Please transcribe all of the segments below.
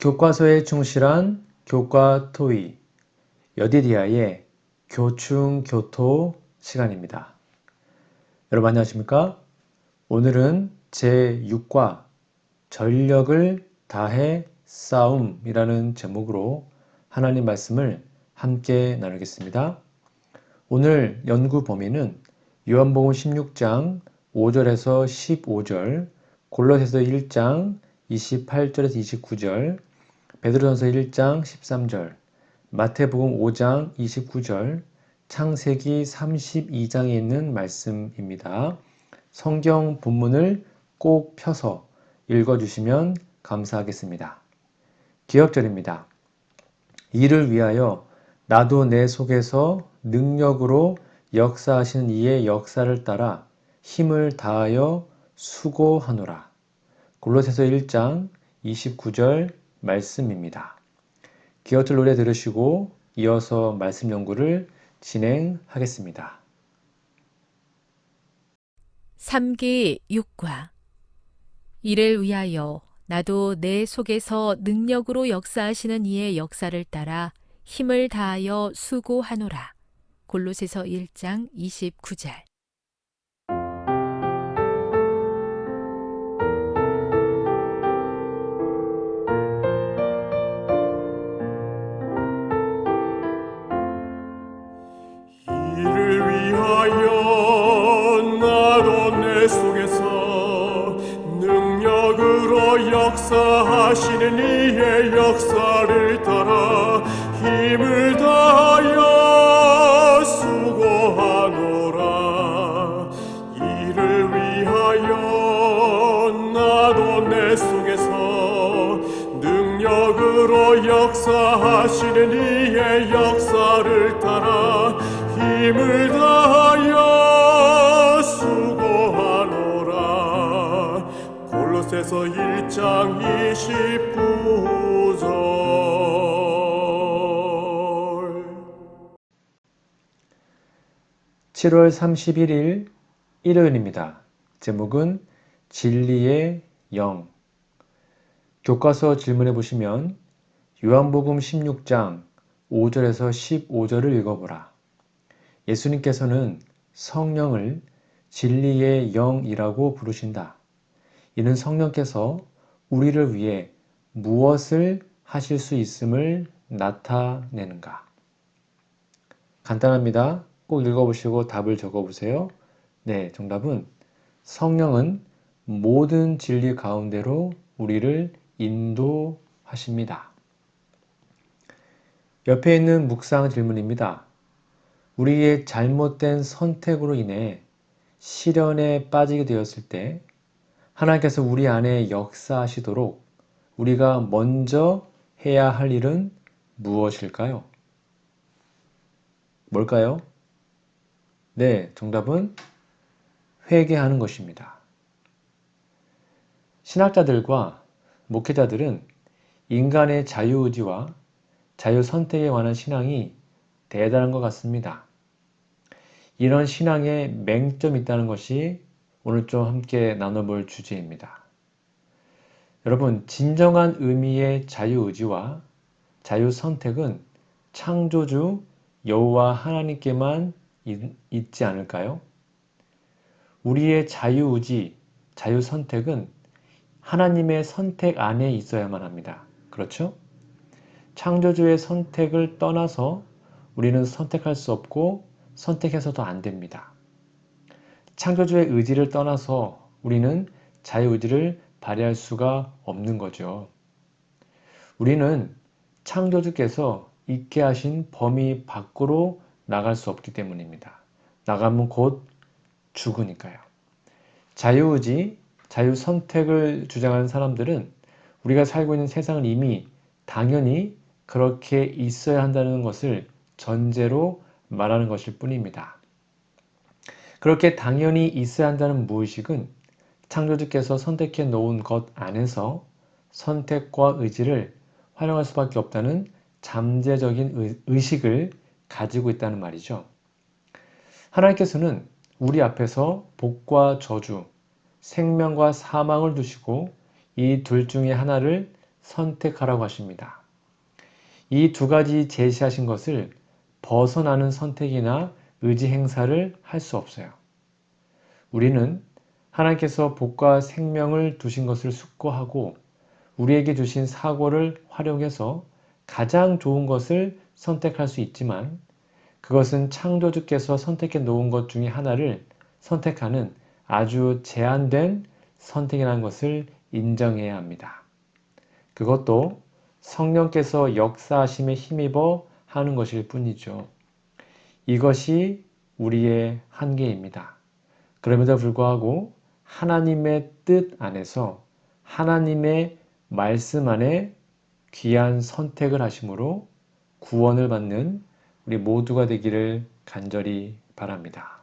교과서에 충실한 교과 토의 여디디아의 교충 교토 시간입니다. 여러분 안녕하십니까? 오늘은 제6과 전력을 다해 싸움이라는 제목으로 하나님 말씀을 함께 나누겠습니다. 오늘 연구 범위는 요한복음 16장 5절에서 15절, 골로새서 1장 28절에서 29절, 베드로전서 1장 13절, 마태복음 5장 29절, 창세기 32장에 있는 말씀입니다. 성경 본문을 꼭 펴서 읽어주시면 감사하겠습니다. 기억절입니다. 이를 위하여 나도 내 속에서 능력으로 역사하시는 이의 역사를 따라 힘을 다하여 수고하노라. 골로새서 1장 29절 말씀입니다. 기어틀 노래 들으시고 이어서 말씀 연구를 진행하겠습니다. 3기 6과 이를 위하여 나도 내 속에서 능력으로 역사하시는 이의 역사를 따라 힘을 다하여 수고하노라. 골로새서 1장 29절 하시는 이의 역사를 따라 힘을 다하여 수고하노라. 이를 위하여 나도 내 속에서 능력으로 역사하시는 이의 역사를 따라 힘을 다하여 수고하노라. 골로새서 1장 29절 7월 31일 일요일입니다. 제목은 진리의 영. 교과서 질문해 보시면 요한복음 16장 5절에서 15절을 읽어보라. 예수님께서는 성령을 진리의 영이라고 부르신다. 이는 성령께서 우리를 위해 무엇을 하실 수 있음을 나타내는가. 간단합니다. 꼭 읽어보시고 답을 적어보세요. 네, 정답은 성령은 모든 진리 가운데로 우리를 인도하십니다. 옆에 있는 묵상 질문입니다. 우리의 잘못된 선택으로 인해 시련에 빠지게 되었을 때 하나님께서 우리 안에 역사하시도록 우리가 먼저 해야 할 일은 무엇일까요? 뭘까요? 네, 정답은 회개하는 것입니다. 신학자들과 목회자들은 인간의 자유의지와 자유선택에 관한 신앙이 대단한 것 같습니다. 이런 신앙에 맹점이 있다는 것이 오늘 좀 함께 나눠볼 주제입니다. 여러분, 진정한 의미의 자유의지와 자유선택은 창조주 여호와 하나님께만 있지 않을까요? 우리의 자유의지, 자유선택은 하나님의 선택 안에 있어야만 합니다. 그렇죠? 창조주의 선택을 떠나서 우리는 선택할 수 없고 선택해서도 안 됩니다. 창조주의 의지를 떠나서 우리는 자유의지를 발휘할 수가 없는 거죠. 우리는 창조주께서 있게 하신 범위 밖으로 나갈 수 없기 때문입니다. 나가면 곧 죽으니까요. 자유의지, 자유 선택을 주장하는 사람들은 우리가 살고 있는 세상은 이미 당연히 그렇게 있어야 한다는 것을 전제로 말하는 것일 뿐입니다. 그렇게 당연히 있어야 한다는 무의식은 창조주께서 선택해 놓은 것 안에서 선택과 의지를 활용할 수밖에 없다는 잠재적인 의식을 가지고 있다는 말이죠. 하나님께서는 우리 앞에서 복과 저주, 생명과 사망을 두시고 이 둘 중에 하나를 선택하라고 하십니다. 이 두 가지 제시하신 것을 벗어나는 선택이나 의지 행사를 할 수 없어요. 우리는 하나님께서 복과 생명을 두신 것을 숙고하고 우리에게 주신 사고를 활용해서 가장 좋은 것을 선택할 수 있지만 그것은 창조주께서 선택해 놓은 것 중에 하나를 선택하는 아주 제한된 선택이라는 것을 인정해야 합니다. 그것도 성령께서 역사하심에 힘입어 하는 것일 뿐이죠. 이것이 우리의 한계입니다. 그럼에도 불구하고 하나님의 뜻 안에서 하나님의 말씀 안에 귀한 선택을 하심으로 구원을 받는 우리 모두가 되기를 간절히 바랍니다.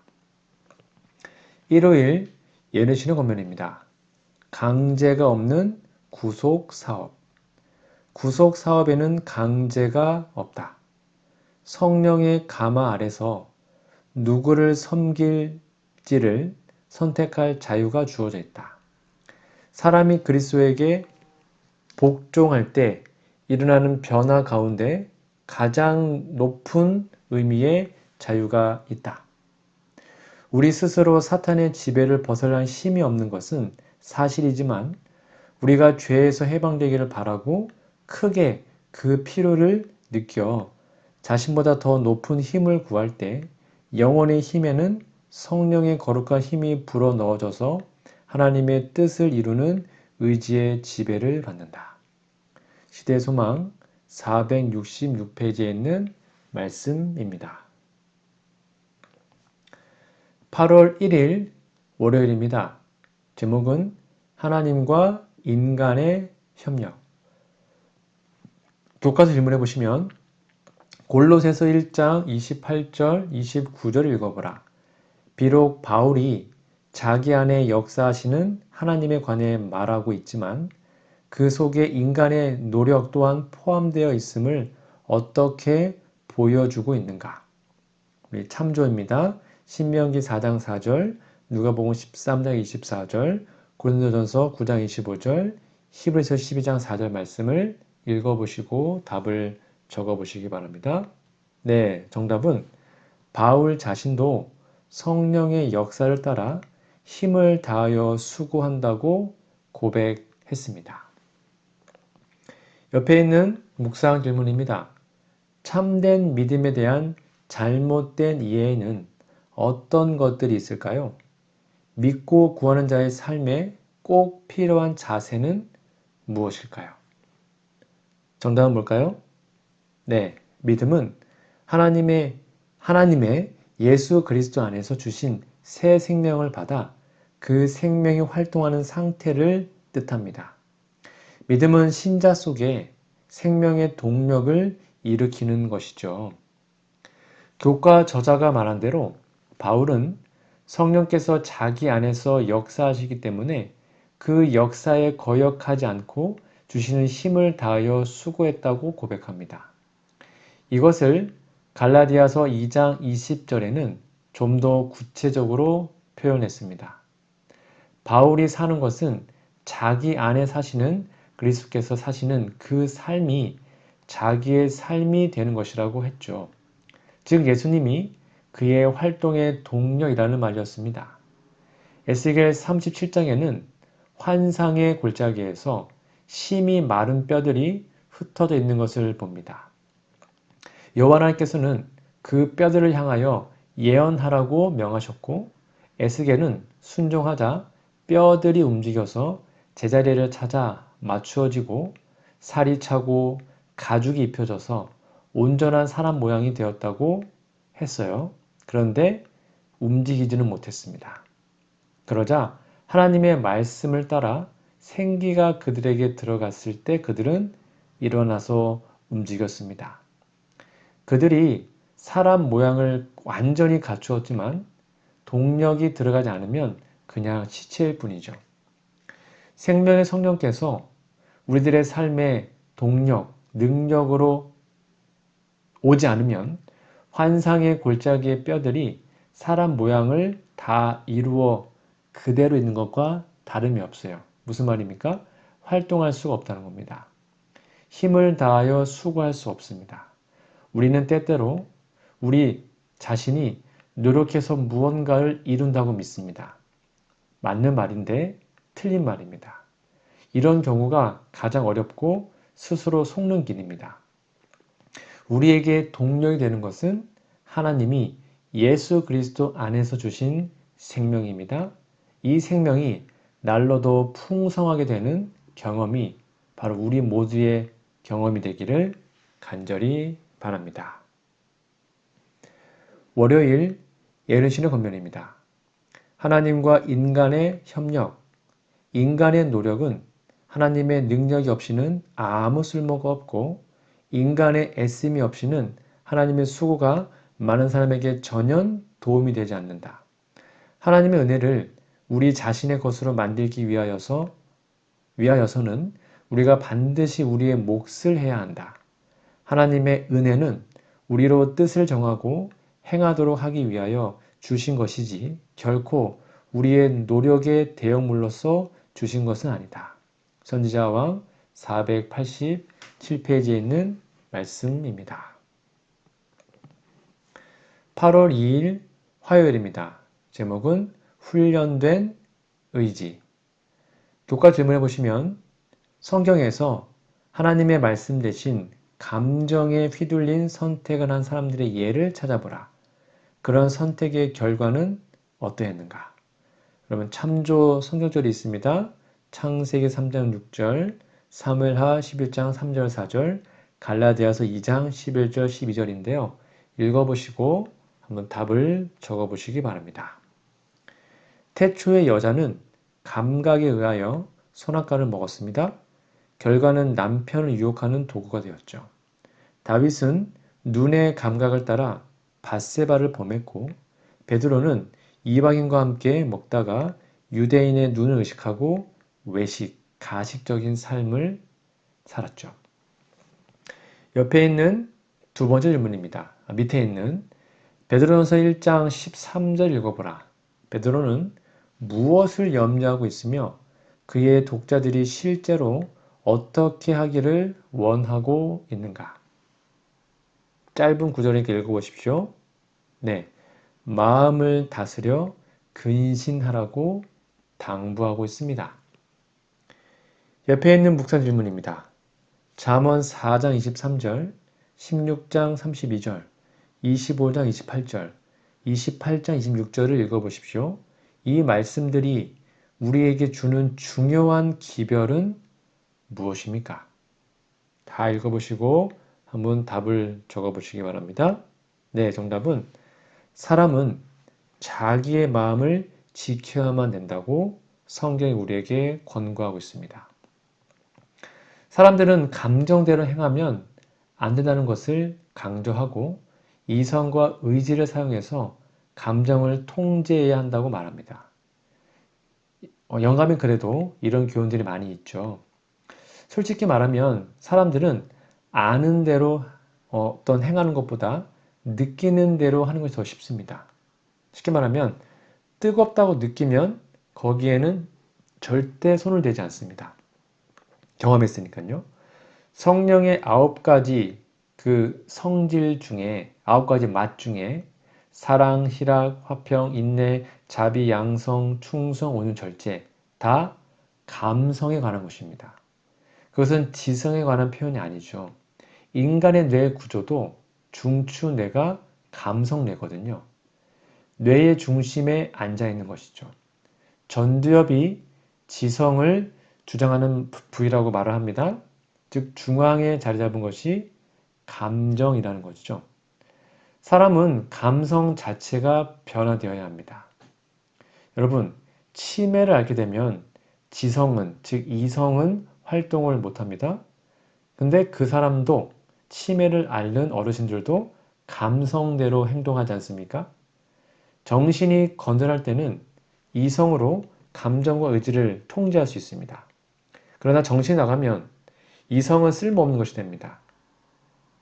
일요일 예느 쉬는 권면입니다. 강제가 없는 구속 사업. 구속 사업에는 강제가 없다. 성령의 가마 아래서 누구를 섬길지를 선택할 자유가 주어져 있다. 사람이 그리스도에게 복종할 때 일어나는 변화 가운데 가장 높은 의미의 자유가 있다. 우리 스스로 사탄의 지배를 벗어날 힘이 없는 것은 사실이지만 우리가 죄에서 해방되기를 바라고 크게 그 필요를 느껴 자신보다 더 높은 힘을 구할 때 영혼의 힘에는 성령의 거룩한 힘이 불어 넣어져서 하나님의 뜻을 이루는 의지의 지배를 받는다. 시대 소망 466페이지에 있는 말씀입니다. 8월 1일 월요일입니다. 제목은 하나님과 인간의 협력. 교과서 질문해 보시면 골로새서 1장 28절 29절 읽어보라. 비록 바울이 자기 안에 역사하시는 하나님에 관해 말하고 있지만 그 속에 인간의 노력 또한 포함되어 있음을 어떻게 보여주고 있는가? 우리 참조입니다. 신명기 4장 4절, 누가복음 13장 24절, 고린도전서 9장 25절, 히브리서 12장 4절 말씀을 읽어보시고 답을 적어 보시기 바랍니다. 네, 정답은 바울 자신도 성령의 역사를 따라 힘을 다하여 수고한다고 고백했습니다. 옆에 있는 묵상 질문입니다. 참된 믿음에 대한 잘못된 이해에는 어떤 것들이 있을까요? 믿고 구하는 자의 삶에 꼭 필요한 자세는 무엇일까요? 정답은 뭘까요? 네, 믿음은 하나님의 하나님의 예수 그리스도 안에서 주신 새 생명을 받아 그 생명이 활동하는 상태를 뜻합니다. 믿음은 신자 속에 생명의 동력을 일으키는 것이죠. 교과 저자가 말한 대로 바울은 성령께서 자기 안에서 역사하시기 때문에 그 역사에 거역하지 않고 주시는 힘을 다하여 수고했다고 고백합니다. 이것을 갈라디아서 2장 20절에는 좀 더 구체적으로 표현했습니다. 바울이 사는 것은 자기 안에 사시는 그리스도께서 사시는 그 삶이 자기의 삶이 되는 것이라고 했죠. 즉 예수님이 그의 활동의 동력이라는 말이었습니다. 에스겔 37장에는 환상의 골짜기에서 심이 마른 뼈들이 흩어져 있는 것을 봅니다. 여호와 하나님께서는 그 뼈들을 향하여 예언하라고 명하셨고 에스겔은 순종하자 뼈들이 움직여서 제자리를 찾아 맞추어지고 살이 차고 가죽이 입혀져서 온전한 사람 모양이 되었다고 했어요. 그런데 움직이지는 못했습니다. 그러자 하나님의 말씀을 따라 생기가 그들에게 들어갔을 때 그들은 일어나서 움직였습니다. 그들이 사람 모양을 완전히 갖추었지만 동력이 들어가지 않으면 그냥 시체일 뿐이죠. 생명의 성령께서 우리들의 삶의 동력, 능력으로 오지 않으면 환상의 골짜기의 뼈들이 사람 모양을 다 이루어 그대로 있는 것과 다름이 없어요. 무슨 말입니까? 활동할 수가 없다는 겁니다. 힘을 다하여 수고할 수 없습니다. 우리는 때때로 우리 자신이 노력해서 무언가를 이룬다고 믿습니다. 맞는 말인데 틀린 말입니다. 이런 경우가 가장 어렵고 스스로 속는 길입니다. 우리에게 동력이 되는 것은 하나님이 예수 그리스도 안에서 주신 생명입니다. 이 생명이 날로도 풍성하게 되는 경험이 바로 우리 모두의 경험이 되기를 간절히 바랍니다. 월요일 예른신의 권면입니다. 하나님과 인간의 협력, 인간의 노력은 하나님의 능력이 없이는 아무 쓸모가 없고 인간의 애씀이 없이는 하나님의 수고가 많은 사람에게 전혀 도움이 되지 않는다. 하나님의 은혜를 우리 자신의 것으로 만들기 위하여서 위하여서는 우리가 반드시 우리의 몫을 해야 한다. 하나님의 은혜는 우리로 뜻을 정하고 행하도록 하기 위하여 주신 것이지 결코 우리의 노력의 대형물로서 주신 것은 아니다. 선지자왕 487페이지에 있는 말씀입니다. 8월 2일 화요일입니다. 제목은 훈련된 의지. 교과 질문해 보시면 성경에서 하나님의 말씀 대신 감정에 휘둘린 선택을 한 사람들의 예를 찾아보라. 그런 선택의 결과는 어떠했는가? 그러면 참조 성경절이 있습니다. 창세기 3장 6절, 사무엘하 11장 3절 4절, 갈라디아서 2장 11절 12절인데요. 읽어보시고 한번 답을 적어보시기 바랍니다. 태초의 여자는 감각에 의하여 선악과를 먹었습니다. 결과는 남편을 유혹하는 도구가 되었죠. 다윗은 눈의 감각을 따라 바세바를 범했고 베드로는 이방인과 함께 먹다가 유대인의 눈을 의식하고 외식, 가식적인 삶을 살았죠. 옆에 있는 두 번째 질문입니다. 아, 밑에 있는 베드로전서 1장 13절 읽어보라. 베드로는 무엇을 염려하고 있으며 그의 독자들이 실제로 어떻게 하기를 원하고 있는가? 짧은 구절이니까 읽어보십시오. 네. 마음을 다스려 근신하라고 당부하고 있습니다. 옆에 있는 묵상 질문입니다. 잠언 4장 23절, 16장 32절, 25장 28절, 28장 26절을 읽어보십시오. 이 말씀들이 우리에게 주는 중요한 기별은 무엇입니까? 다 읽어보시고 한번 답을 적어보시기 바랍니다. 네, 정답은 사람은 자기의 마음을 지켜야만 된다고 성경이 우리에게 권고하고 있습니다. 사람들은 감정대로 행하면 안 된다는 것을 강조하고 이성과 의지를 사용해서 감정을 통제해야 한다고 말합니다. 어, 영감이 그래도 이런 교훈들이 많이 있죠. 솔직히 말하면 사람들은 아는 대로 어떤 행하는 것보다 느끼는 대로 하는 것이 더 쉽습니다. 쉽게 말하면 뜨겁다고 느끼면 거기에는 절대 손을 대지 않습니다. 경험했으니까요. 성령의 아홉 가지 그 성질 중에 아홉 가지 맛 중에 사랑, 희락, 화평, 인내, 자비, 양성, 충성, 온유, 절제 다 감성에 관한 것입니다. 그것은 지성에 관한 표현이 아니죠. 인간의 뇌 구조도 중추 뇌가 감성 뇌거든요. 뇌의 중심에 앉아 있는 것이죠. 전두엽이 지성을 주장하는 부위라고 말을 합니다. 즉 중앙에 자리 잡은 것이 감정이라는 것이죠. 사람은 감성 자체가 변화되어야 합니다. 여러분, 치매를 앓게 되면 지성은, 즉 이성은 활동을 못합니다. 근데 그 사람도 치매를 앓는 어르신들도 감성대로 행동하지 않습니까? 정신이 건전할 때는 이성으로 감정과 의지를 통제할 수 있습니다. 그러나 정신이 나가면 이성은 쓸모없는 것이 됩니다.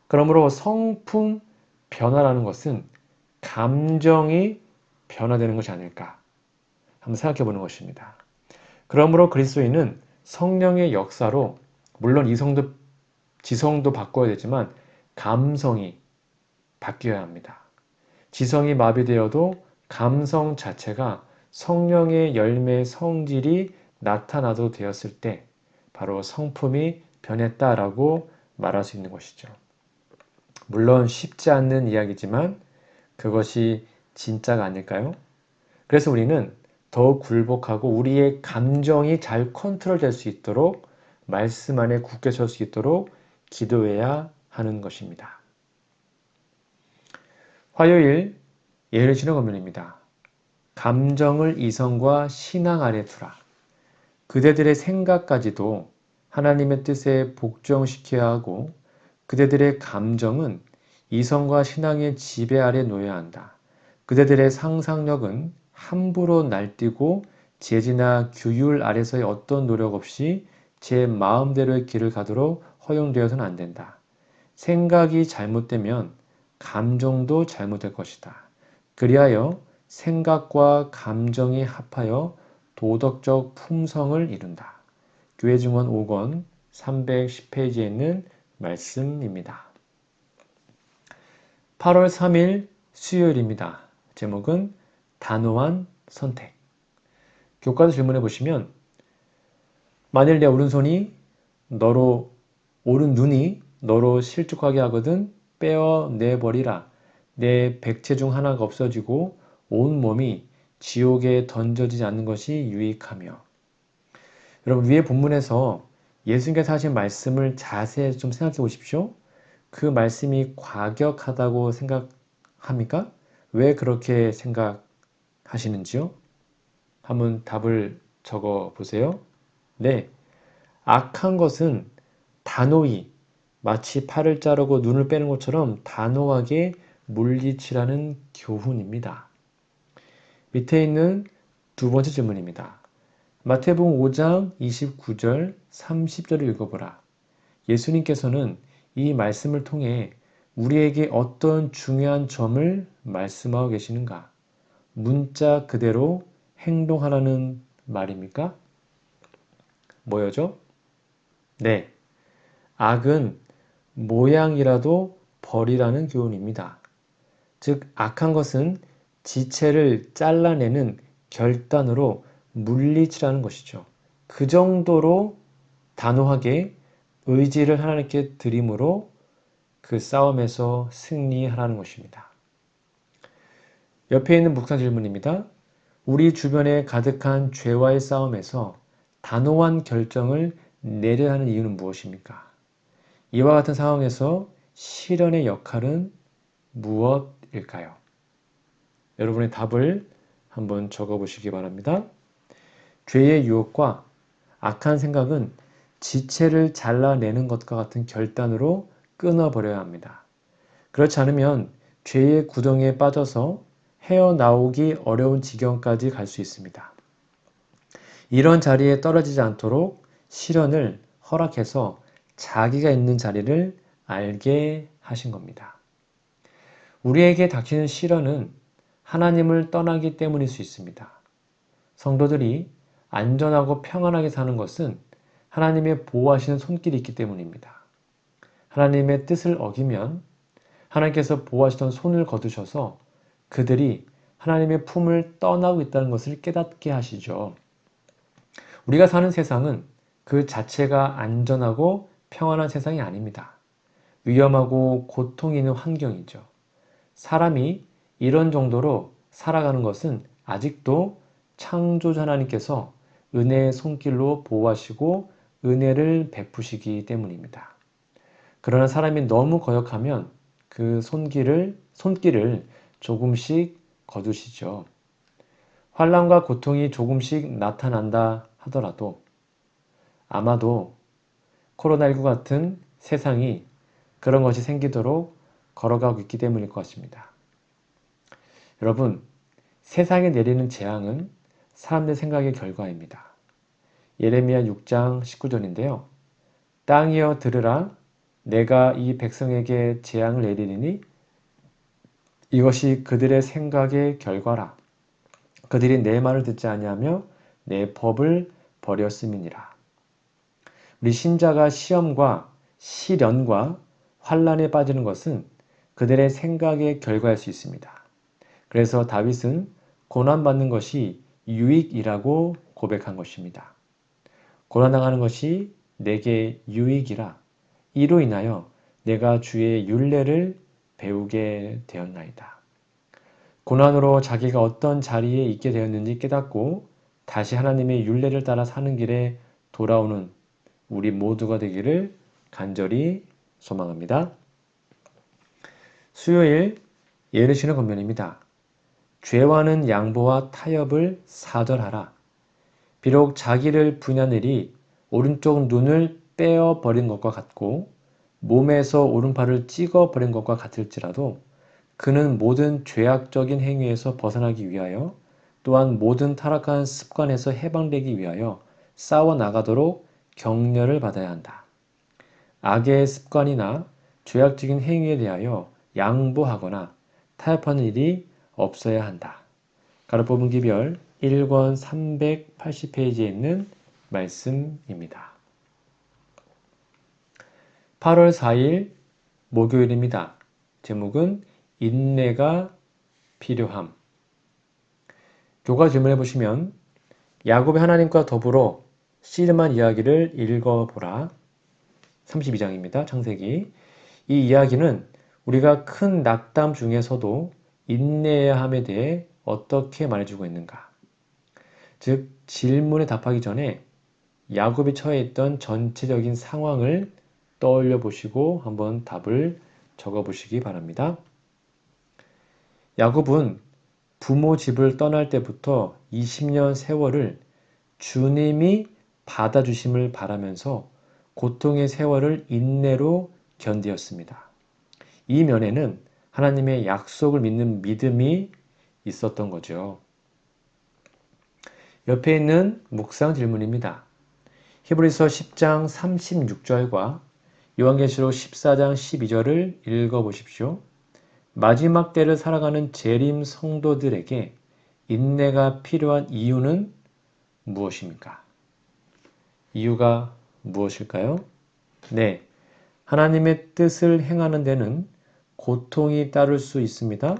그러므로 성품 변화라는 것은 감정이 변화되는 것이 아닐까 한번 생각해 보는 것입니다. 그러므로 그리스도인은 성령의 역사로 물론 이성도 지성도 바꿔야 되지만 감성이 바뀌어야 합니다. 지성이 마비되어도 감성 자체가 성령의 열매의 성질이 나타나도 되었을 때 바로 성품이 변했다라고 말할 수 있는 것이죠. 물론 쉽지 않는 이야기지만 그것이 진짜가 아닐까요? 그래서 우리는 더욱 굴복하고 우리의 감정이 잘 컨트롤 될 수 있도록 말씀 안에 굳게 설 수 있도록 기도해야 하는 것입니다. 화요일 예를 지는 권면입니다. 감정을 이성과 신앙 아래 두라. 그대들의 생각까지도 하나님의 뜻에 복종시켜야 하고 그대들의 감정은 이성과 신앙의 지배 아래 놓여야 한다. 그대들의 상상력은 함부로 날뛰고 재지나 규율 아래서의 어떤 노력 없이 제 마음대로의 길을 가도록 허용되어서는 안 된다. 생각이 잘못되면 감정도 잘못될 것이다. 그리하여 생각과 감정이 합하여 도덕적 품성을 이룬다. 교회 증언 5권 310페이지에 있는 말씀입니다. 8월 3일 수요일입니다. 제목은 단호한 선택. 교과서 질문해 보시면 만일 내 오른손이 너로 오른 눈이 너로 실족하게 하거든 빼어 내 버리라. 내 백체 중 하나가 없어지고 온 몸이 지옥에 던져지지 않는 것이 유익하며 여러분 위에 본문에서 예수님께서 하신 말씀을 자세히 좀 생각해 보십시오. 그 말씀이 과격하다고 생각합니까? 왜 그렇게 생각 하시는지요? 한번 답을 적어 보세요. 네. 악한 것은 단호히 마치 팔을 자르고 눈을 빼는 것처럼 단호하게 물리치라는 교훈입니다. 밑에 있는 두 번째 질문입니다. 마태복음 5장 29절 30절을 읽어보라. 예수님께서는 이 말씀을 통해 우리에게 어떤 중요한 점을 말씀하고 계시는가? 문자 그대로 행동하라는 말입니까? 뭐였죠? 네. 악은 모양이라도 버리라는 교훈입니다. 즉, 악한 것은 지체를 잘라내는 결단으로 물리치라는 것이죠. 그 정도로 단호하게 의지를 하나님께 드림으로 그 싸움에서 승리하라는 것입니다. 옆에 있는 묵상 질문입니다. 우리 주변에 가득한 죄와의 싸움에서 단호한 결정을 내려야 하는 이유는 무엇입니까? 이와 같은 상황에서 실현의 역할은 무엇일까요? 여러분의 답을 한번 적어 보시기 바랍니다. 죄의 유혹과 악한 생각은 지체를 잘라내는 것과 같은 결단으로 끊어버려야 합니다. 그렇지 않으면 죄의 구덩이에 빠져서 헤어나오기 어려운 지경까지 갈 수 있습니다. 이런 자리에 떨어지지 않도록 실현을 허락해서 자기가 있는 자리를 알게 하신 겁니다. 우리에게 닥치는 실현은 하나님을 떠나기 때문일 수 있습니다. 성도들이 안전하고 평안하게 사는 것은 하나님의 보호하시는 손길이 있기 때문입니다. 하나님의 뜻을 어기면 하나님께서 보호하시던 손을 거두셔서 그들이 하나님의 품을 떠나고 있다는 것을 깨닫게 하시죠. 우리가 사는 세상은 그 자체가 안전하고 평안한 세상이 아닙니다. 위험하고 고통이 있는 환경이죠. 사람이 이런 정도로 살아가는 것은 아직도 창조자 하나님께서 은혜의 손길로 보호하시고 은혜를 베푸시기 때문입니다. 그러나 사람이 너무 거역하면 그 손길을 손길을 조금씩 거두시죠. 환란과 고통이 조금씩 나타난다 하더라도 아마도 코로나19 같은 세상이 그런 것이 생기도록 걸어가고 있기 때문일 것 같습니다. 여러분, 세상에 내리는 재앙은 사람들 생각의 결과입니다. 예레미야 6장 19절인데요. 땅이여 들으라 내가 이 백성에게 재앙을 내리니 이것이 그들의 생각의 결과라. 그들이 내 말을 듣지 아니하며 내 법을 버렸음이니라. 우리 신자가 시험과 시련과 환란에 빠지는 것은 그들의 생각의 결과일 수 있습니다. 그래서 다윗은 고난받는 것이 유익이라고 고백한 것입니다. 고난당하는 것이 내게 유익이라 이로 인하여 내가 주의 윤례를 배우게 되었나이다. 고난으로 자기가 어떤 자리에 있게 되었는지 깨닫고 다시 하나님의 윤례를 따라 사는 길에 돌아오는 우리 모두가 되기를 간절히 소망합니다. 수요일 예르시는 권면입니다. 죄와는 양보와 타협을 사절하라. 비록 자기를 분한 일이 오른쪽 눈을 빼어 버린 것과 같고 몸에서 오른팔을 찍어 버린 것과 같을지라도 그는 모든 죄악적인 행위에서 벗어나기 위하여 또한 모든 타락한 습관에서 해방되기 위하여 싸워 나가도록 격려를 받아야 한다. 악의 습관이나 죄악적인 행위에 대하여 양보하거나 타협하는 일이 없어야 한다. 가로 뽑은 기별 1권 380페이지에 있는 말씀입니다. 8월 4일 목요일입니다. 제목은 인내가 필요함. 교과 질문해 보시면 야곱의 하나님과 더불어 씨름한 이야기를 읽어보라. 32장입니다. 창세기. 이 이야기는 우리가 큰 낙담 중에서도 인내해야 함에 대해 어떻게 말해주고 있는가? 즉, 질문에 답하기 전에 야곱이 처해 있던 전체적인 상황을 떠올려 보시고 한번 답을 적어 보시기 바랍니다. 야곱은 부모 집을 떠날 때부터 20년 세월을 주님이 받아주심을 바라면서 고통의 세월을 인내로 견디었습니다. 이 면에는 하나님의 약속을 믿는 믿음이 있었던 거죠. 옆에 있는 묵상 질문입니다. 히브리서 10장 36절과 요한계시록 14장 12절을 읽어 보십시오. 마지막 때를 살아가는 재림 성도들에게 인내가 필요한 이유는 무엇입니까? 이유가 무엇일까요? 네. 하나님의 뜻을 행하는 데는 고통이 따를 수 있습니다.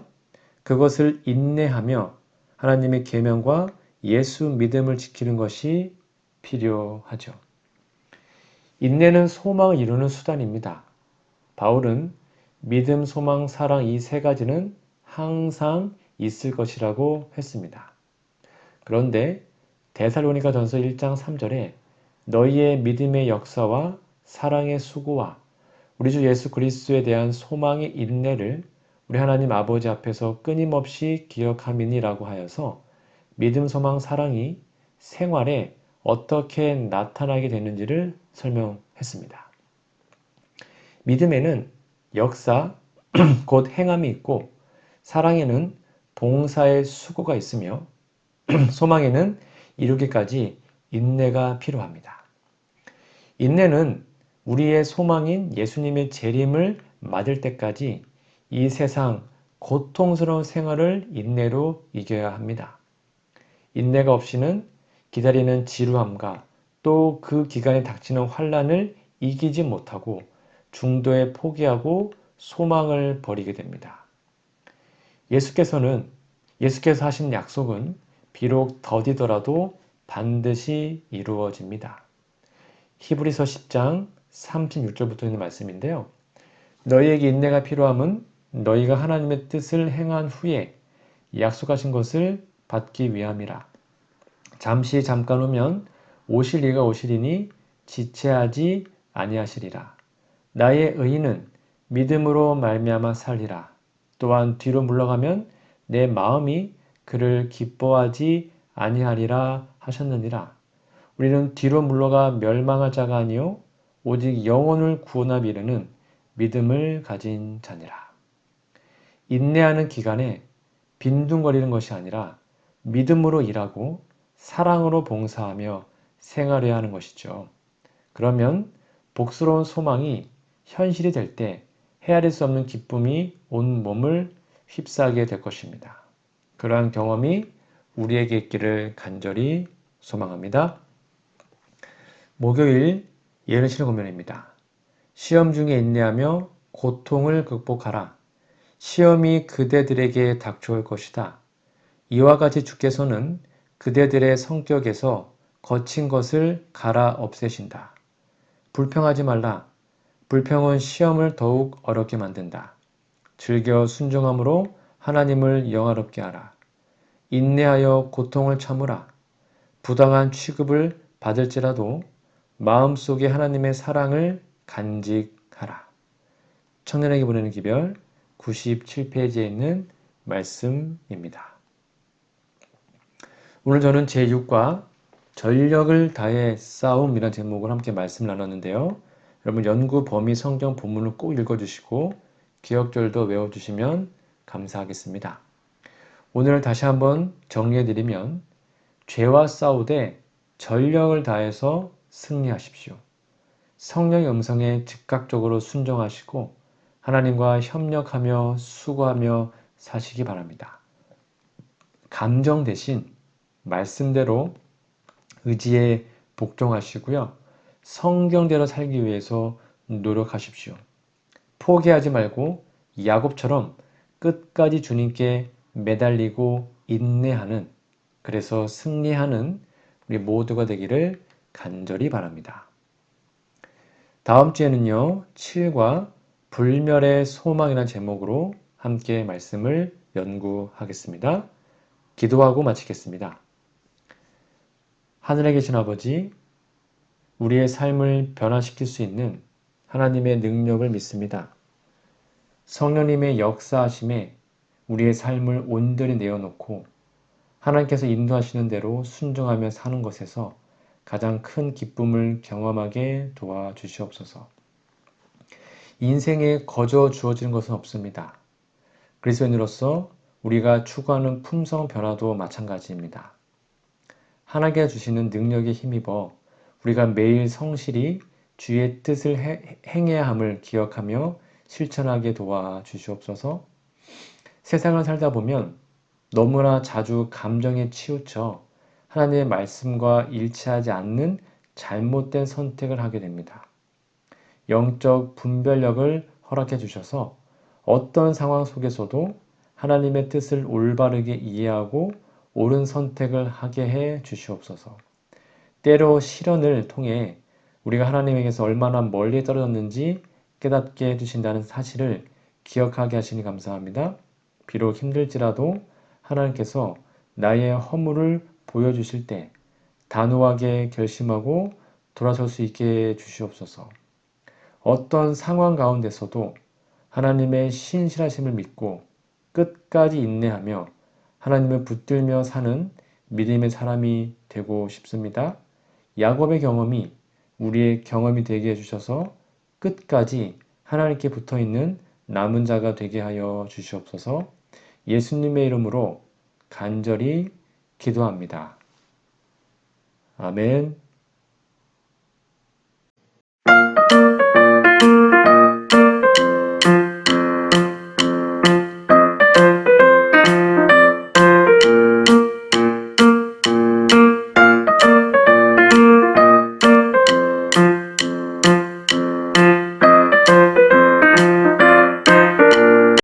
그것을 인내하며 하나님의 계명과 예수 믿음을 지키는 것이 필요하죠. 인내는 소망을 이루는 수단입니다. 바울은 믿음, 소망, 사랑 이 세 가지는 항상 있을 것이라고 했습니다. 그런데 데살로니가 전서 1장 3절에 너희의 믿음의 역사와 사랑의 수고와 우리 주 예수 그리스도에 대한 소망의 인내를 우리 하나님 아버지 앞에서 끊임없이 기억함이니라고 하여서 믿음, 소망, 사랑이 생활에 어떻게 나타나게 되는지를 설명했습니다. 믿음에는 역사, 곧 행함이 있고 사랑에는 봉사의 수고가 있으며 소망에는 이루기까지 인내가 필요합니다. 인내는 우리의 소망인 예수님의 재림을 맞을 때까지 이 세상 고통스러운 생활을 인내로 이겨야 합니다. 인내가 없이는 기다리는 지루함과 또 그 기간에 닥치는 환란을 이기지 못하고 중도에 포기하고 소망을 버리게 됩니다. 예수께서는 예수께서 하신 약속은 비록 더디더라도 반드시 이루어집니다. 히브리서 10장 36절부터 있는 말씀인데요. 너희에게 인내가 필요함은 너희가 하나님의 뜻을 행한 후에 약속하신 것을 받기 위함이라. 잠시 잠깐 오면 오실 이가 오시리니 지체하지 아니하시리라. 나의 의인은 믿음으로 말미암아 살리라. 또한 뒤로 물러가면 내 마음이 그를 기뻐하지 아니하리라 하셨느니라. 우리는 뒤로 물러가 멸망할 자가 아니요 오직 영혼을 구원하기 이르는 믿음을 가진 자니라. 인내하는 기간에 빈둥거리는 것이 아니라 믿음으로 일하고 사랑으로 봉사하며 생활해야 하는 것이죠. 그러면 복스러운 소망이 현실이 될 때 헤아릴 수 없는 기쁨이 온 몸을 휩싸게 될 것입니다. 그러한 경험이 우리에게 있기를 간절히 소망합니다. 목요일 예언신의 고면입니다. 시험 중에 인내하며 고통을 극복하라. 시험이 그대들에게 닥쳐올 것이다. 이와 같이 주께서는 그대들의 성격에서 거친 것을 갈아 없애신다. 불평하지 말라. 불평은 시험을 더욱 어렵게 만든다. 즐겨 순종함으로 하나님을 영화롭게 하라. 인내하여 고통을 참으라. 부당한 취급을 받을지라도 마음속에 하나님의 사랑을 간직하라. 청년에게 보내는 기별 97페이지에 있는 말씀입니다. 오늘 저는 제6과 전력을 다해 싸움이라는 제목을 함께 말씀 나눴는데요. 여러분 연구 범위 성경 본문을 꼭 읽어주시고 기억절도 외워주시면 감사하겠습니다. 오늘 다시 한번 정리해드리면 죄와 싸우되 전력을 다해서 승리하십시오. 성령의 음성에 즉각적으로 순종하시고 하나님과 협력하며 수고하며 사시기 바랍니다. 감정 대신 말씀대로 의지에 복종하시고요. 성경대로 살기 위해서 노력하십시오. 포기하지 말고 야곱처럼 끝까지 주님께 매달리고 인내하는 그래서 승리하는 우리 모두가 되기를 간절히 바랍니다. 다음 주에는요, 7과 불멸의 소망이라는 제목으로 함께 말씀을 연구하겠습니다. 기도하고 마치겠습니다. 하늘에 계신 아버지, 우리의 삶을 변화시킬 수 있는 하나님의 능력을 믿습니다. 성령님의 역사하심에 우리의 삶을 온전히 내어놓고 하나님께서 인도하시는 대로 순종하며 사는 것에서 가장 큰 기쁨을 경험하게 도와주시옵소서. 인생에 거저 주어지는 것은 없습니다. 그리스도인으로서 우리가 추구하는 품성 변화도 마찬가지입니다. 하나님께 주시는 능력에 힘입어 우리가 매일 성실히 주의 뜻을 해, 행해야 함을 기억하며 실천하게 도와 주시옵소서. 세상을 살다 보면 너무나 자주 감정에 치우쳐 하나님의 말씀과 일치하지 않는 잘못된 선택을 하게 됩니다. 영적 분별력을 허락해 주셔서 어떤 상황 속에서도 하나님의 뜻을 올바르게 이해하고 옳은 선택을 하게 해 주시옵소서. 때로 실현을 통해 우리가 하나님에게서 얼마나 멀리 떨어졌는지 깨닫게 해주신다는 사실을 기억하게 하시니 감사합니다. 비록 힘들지라도 하나님께서 나의 허물을 보여주실 때 단호하게 결심하고 돌아설 수 있게 해 주시옵소서. 어떤 상황 가운데서도 하나님의 신실하심을 믿고 끝까지 인내하며 하나님을 붙들며 사는 믿음의 사람이 되고 싶습니다. 야곱의 경험이 우리의 경험이 되게 해주셔서 끝까지 하나님께 붙어 있는 남은 자가 되게 하여 주시옵소서 예수님의 이름으로 간절히 기도합니다. 아멘.